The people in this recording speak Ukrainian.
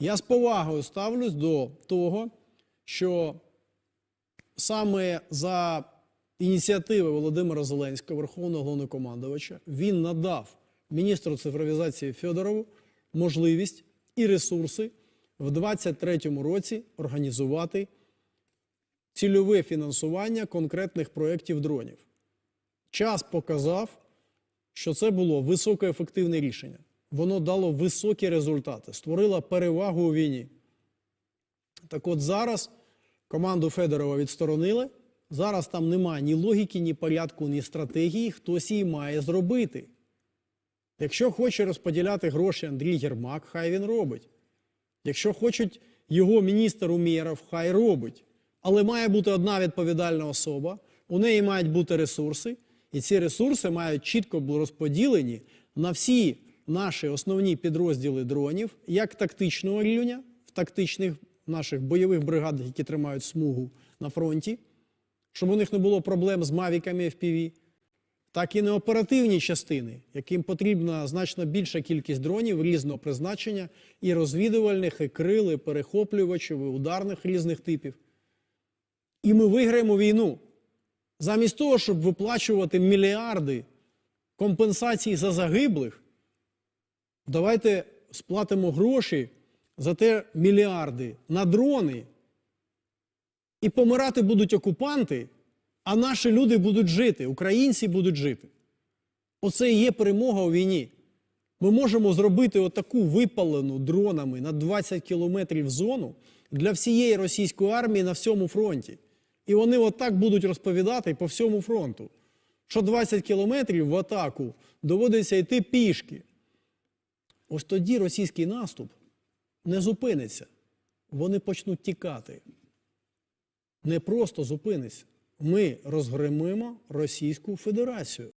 Я з повагою ставлюсь до того, що саме за ініціативи Володимира Зеленського, Верховного Головнокомандувача, він надав міністру цифровізації Федорову можливість і ресурси в 2023 році організувати цільове фінансування конкретних проєктів дронів. Час показав, що це було високоефективне рішення. Воно дало високі результати, створило перевагу у війні. Так от зараз команду Федорова відсторонили. Зараз там немає ні логіки, ні порядку, ні стратегії. Хтось її має зробити. Якщо хоче розподіляти гроші Андрій Єрмак, хай він робить. Якщо хочуть його міністр Умєров, хай робить. Але має бути одна відповідальна особа, у неї мають бути ресурси, і ці ресурси мають чітко бути розподілені на всі наші основні підрозділи дронів, як тактичного рівня в тактичних наших бойових бригадах, які тримають смугу на фронті, щоб у них не було проблем з мавіками FPV, так і неоперативні частини, яким потрібна значно більша кількість дронів різного призначення, і розвідувальних, і крил, і перехоплювачів, і ударних різних типів. І ми виграємо війну. Замість того, щоб виплачувати мільярди компенсацій за загиблих, давайте сплатимо гроші за те мільярди на дрони. І помирати будуть окупанти, а наші люди будуть жити, українці будуть жити. Оце і є перемога у війні. Ми можемо зробити отаку випалену дронами на 20 кілометрів зону для всієї російської армії на всьому фронті. І вони отак будуть розповідати по всьому фронту, що 20 кілометрів в атаку доводиться йти пішки. Ось тоді російський наступ не зупиниться. Вони почнуть тікати. Не просто зупиниться. Ми розгримимо Російську Федерацію.